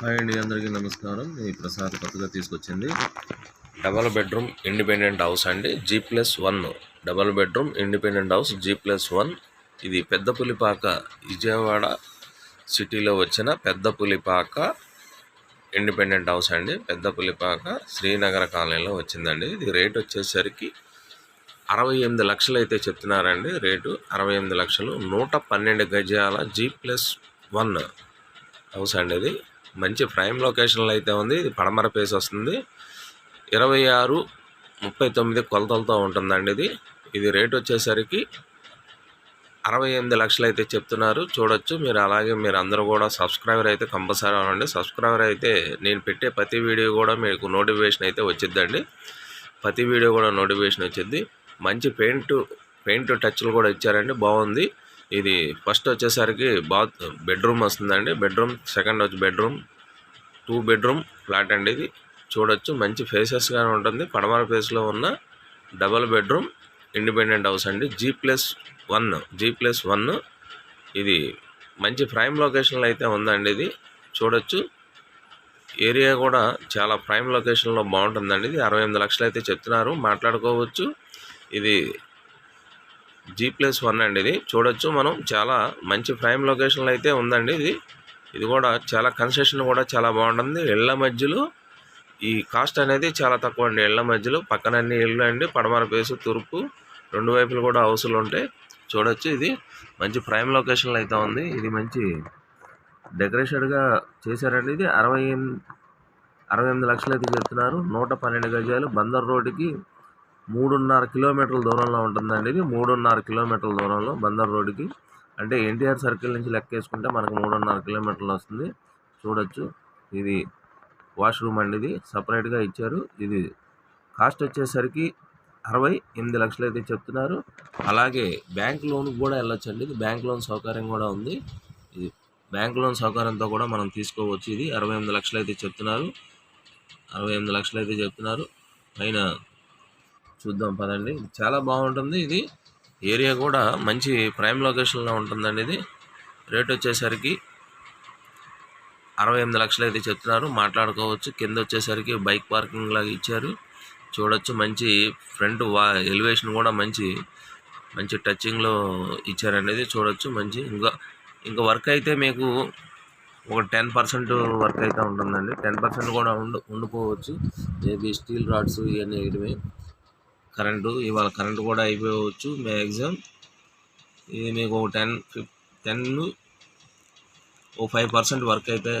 Hi అండి అందరికీ నమస్కారం. ఈ ప్రసాద్ కొత్తగా తీసుకొచ్చింది. డబల్ బెడ్రూమ్ ఇండిపెండెంట్ హౌస్ అండి. G plus one double bedroom independent house G plus one ఇది పెద్ద పులిపాక విజయవాడ సిటీలో వచ్చిన పెద్ద పులిపాక ఇండిపెండెంట్ హౌస్ అండి. పెద్ద పులిపాక శ్రీనగర కాలనీలో వచ్చిందండి. ఇది రేట్ వచ్చేసరికి అరవై ఎనిమిది లక్షలు అయితే చెప్తున్నారండి. రేటు అరవై ఎనిమిది లక్షలు. నూట పన్నెండు గజాల జీ ప్లస్ వన్ హౌస్ అండి ఇది. మంచి ప్రైమ్ లొకేషన్లో అయితే ఉంది. ఇది పడమర పేస్ వస్తుంది. ఇరవై ఆరు ముప్పై తొమ్మిది కొలతలతో ఉంటుందండి ఇది. ఇది రేట్ వచ్చేసరికి అరవై ఎనిమిది లక్షలు అయితే చెప్తున్నారు. చూడొచ్చు. మీరు అలాగే మీరు అందరూ కూడా సబ్స్క్రైబర్ అయితే కంపల్సరీ అవ్వండి. సబ్స్క్రైబర్ అయితే నేను పెట్టే ప్రతి వీడియో కూడా మీకు నోటిఫికేషన్ అయితే వచ్చిద్దండి. ప్రతి వీడియో కూడా నోటిఫికేషన్ వచ్చింది. మంచి పెయింట్ పెయింట్ టచ్లు కూడా ఇచ్చారండి. బాగుంది. ఇది ఫస్ట్ వచ్చేసరికి బాత్ బెడ్రూమ్ వస్తుందండి. బెడ్రూమ్ సెకండ్ వచ్చి బెడ్రూమ్. టూ బెడ్రూమ్ ఫ్లాట్ అండి ఇది. చూడొచ్చు మంచి ఫేసెస్గానే ఉంటుంది. పడమర ఫేస్లో ఉన్న డబల్ బెడ్రూమ్ ఇండిపెండెంట్ హౌస్ అండి. G plus one G plus one. ఇది మంచి ప్రైమ్ లొకేషన్లో అయితే ఉందండి ఇది. చూడొచ్చు ఏరియా కూడా చాలా ప్రైమ్ లొకేషన్లో బాగుంటుందండి ఇది. అరవై ఎనిమిది లక్షలు అయితే చెప్తున్నారు. మాట్లాడుకోవచ్చు. ఇది జీ ప్లస్ వన్ అండి ఇది. చూడొచ్చు మనం చాలా మంచి ప్రైమ్ లొకేషన్లో అయితే ఉందండి ఇది. ఇది కూడా చాలా కన్స్ట్రక్షన్ కూడా చాలా బాగుంటుంది. ఇళ్ళ మధ్యలో ఈ కాస్ట్ అనేది చాలా తక్కువ అండి. ఇళ్ళ మధ్యలో పక్కన అన్ని ఇళ్ళు అండి. పడమర పేసు తూర్పు రెండు వైపులు కూడా హౌసులు ఉంటాయి. చూడొచ్చు ఇది. మంచి ప్రైమ్ లొకేషన్లో అయితే ఉంది. ఇది మంచి డెకరేషన్గా చేశారండి ఇది. అరవై అరవై ఎనిమిది లక్షలు అయితే చెప్తున్నారు నూట పన్నెండు గజాలు బందర్ రోడ్డుకి మూడున్నర కిలోమీటర్ల దూరంలో ఉంటుందండి ఇది. మూడున్నర కిలోమీటర్ల దూరంలో బందర్ రోడ్డుకి. అంటే ఎన్టీఆర్ సర్కిల్ నుంచి లెక్క వేసుకుంటే మనకు మూడున్నర కిలోమీటర్లు వస్తుంది. చూడొచ్చు. ఇది వాష్రూమ్ అండి ఇది. సపరేట్గా ఇచ్చారు. ఇది కాస్ట్ వచ్చేసరికి అరవై ఎనిమిది లక్షలు అయితే చెప్తున్నారు. అలాగే బ్యాంక్ లోన్ కూడా వెళ్ళొచ్చండి. ఇది బ్యాంక్ లోన్ సౌకర్యం కూడా ఉంది. ఇది బ్యాంక్ లోన్ సౌకర్యంతో కూడా మనం తీసుకోవచ్చు. ఇది అరవై ఎనిమిది లక్షలు అయితే చెప్తున్నారు. అరవై ఎనిమిది లక్షలు అయితే చెప్తున్నారు. పైన చూద్దాం పదండి. చాలా బాగుంటుంది. ఇది ఏరియా కూడా మంచి ప్రైమ్ లొకేషన్లో ఉంటుందండి ఇది. రేట్ వచ్చేసరికి అరవై ఎనిమిది లక్షలు అయితే చెప్తున్నారు. మాట్లాడుకోవచ్చు. కింద వచ్చేసరికి బైక్ పార్కింగ్ లాగా ఇచ్చారు. చూడొచ్చు. మంచి ఫ్రంట్ వా ఎలివేషన్ కూడా మంచి మంచి టచింగ్లో ఇచ్చారనేది చూడొచ్చు. మంచి ఇంకా ఇంకా వర్క్ అయితే మీకు ఒక టెన్ పర్సెంట్ వర్క్ అయితే ఉంటుందండి. టెన్ పర్సెంట్ కూడా ఉండు ఉండిపోవచ్చు. మేబీ స్టీల్ రాడ్స్ ఇవన్నీ వేయడమే కరెంటు ఇవాళ కరెంటు కూడా అయిపోవచ్చు మ్యాక్సిమం. ఇది మీకు ఒక టెన్ ఫిఫ్ టెన్ ఓ ఫైవ్ పర్సెంట్ వర్క్ అయితే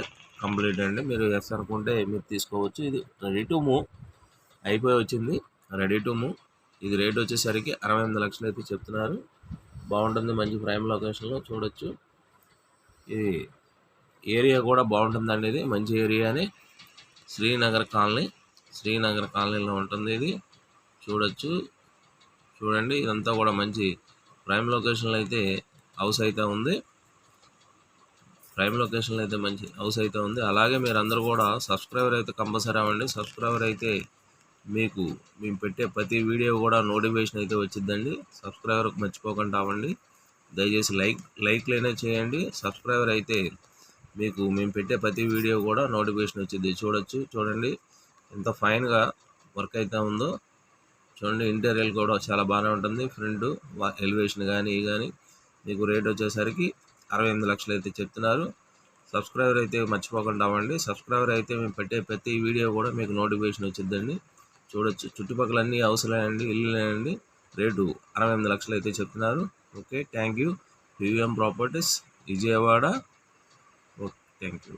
కంప్లీట్ అండి. మీరు ఎస్ అనుకుంటే మీరు తీసుకోవచ్చు. ఇది రెడీ టు మూవ్. అయిపోయి వచ్చింది. Ready to move. ఇది రేట్ వచ్చేసరికి అరవై ఎనిమిది లక్షలు అయితే చెప్తున్నారు. బాగుంటుంది. మంచి ప్రైమ్ లొకేషన్లో చూడొచ్చు. ఇది ఏరియా కూడా బాగుంటుందండి ఇది. మంచి ఏరియాని. శ్రీనగర్ కాలనీ. శ్రీనగర్ కాలనీలో ఉంటుంది ఇది. చూడొచ్చు. చూడండి ఇదంతా కూడా మంచి ప్రైమ్ లొకేషన్లో అయితే హౌస్ అయితే ఉంది. ప్రైమ్ లొకేషన్లో అయితే మంచి హౌస్ అయితే ఉంది. అలాగే మీరు అందరూ కూడా సబ్స్క్రైబర్ అయితే కంపల్సరీ అవ్వండి. సబ్స్క్రైబర్ అయితే మీకు మేము పెట్టే ప్రతి వీడియో కూడా నోటిఫికేషన్ అయితే వచ్చిందండి సబ్స్క్రైబర్ మర్చిపోకుండా అవ్వండి. దయచేసి లైక్ లైక్లైనా చేయండి. సబ్స్క్రైబర్ అయితే మీకు మేము పెట్టే ప్రతి వీడియో కూడా నోటిఫికేషన్ వచ్చింది చూడొచ్చు చూడండి. ఎంత ఫైన్గా వర్క్ అయితే ఉందో. చూడండి ఇంటీరియల్ కూడా చాలా బాగానే ఉంటుంది. ఫ్రంట్ ఎలివేషన్ కానీ ఇవి కానీ మీకు రేట్ వచ్చేసరికి అరవై ఎనిమిది లక్షలు అయితే చెప్తున్నారు. సబ్స్క్రైబర్ అయితే మర్చిపోకుండా అవ్వండి. సబ్స్క్రైబర్ అయితే మేము పెట్టే ప్రతి వీడియో కూడా మీకు నోటిఫికేషన్ వచ్చిందండి చూడొచ్చు. చుట్టుపక్కల అన్ని అవసరమేనండి ఇల్లులేనండి రేటు అరవై ఎనిమిది లక్షలు అయితే చెప్తున్నారు. Okay thank you VVM properties Vijayawada. Okay thank you